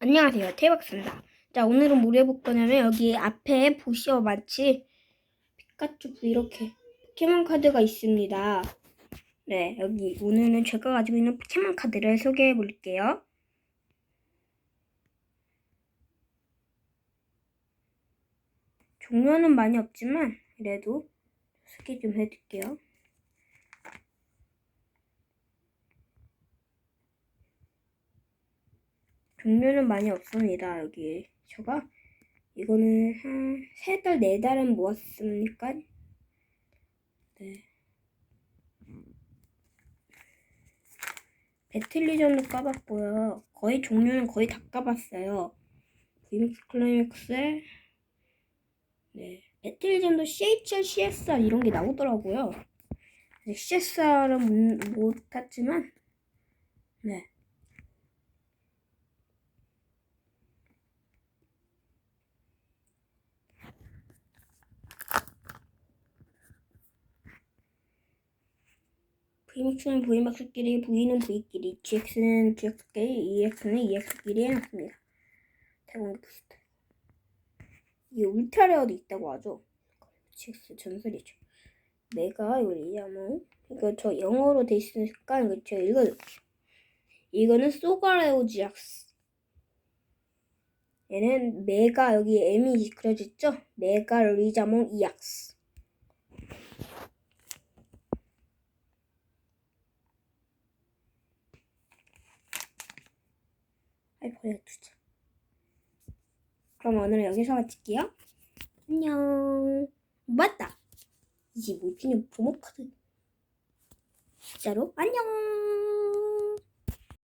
안녕하세요. 태박입니다. 자, 오늘은 뭘 해볼 거냐면 여기 앞에 보시어 마치 피카츄 이렇게 포켓몬 카드가 있습니다. 네, 여기 오늘은 제가 가지고 있는 포켓몬 카드를 소개해 볼게요. 종류는 많이 없지만 그래도 소개 좀 해드릴게요. 종류는 많이 없습니다. 여기 제가 이거는 한 세 달, 네 달은 모았으니까 네. 배틀리전도 까봤고요. 거의 종류는 거의 다 까봤어요. VMAX 클라이맥스 네. 배틀리전도 CHR, CSR 이런 게 나오더라고요. CSR은 못, 못 탔지만 네. VMAX는 VMAX끼리, V는 V끼리, GX는 GX끼리, EX는 EX끼리 해놨습니다. 대공개 부스트. 이게 울트라레어도 있다고 하죠. GX 전설이죠. 메가 요리야뭐 이거 저 영어로 돼 있으니까 이거 제가 읽어드릴게요. 이거는 소가레오 GX. 얘는 메가 여기 M이 그려져 있죠? 메가 리자몽 EX. 아이 버려두자. 그럼 오늘은 여기서 마칠게요. 안녕. 맞다. 이게 뭐지? 부모 카드. 진짜로? 안녕.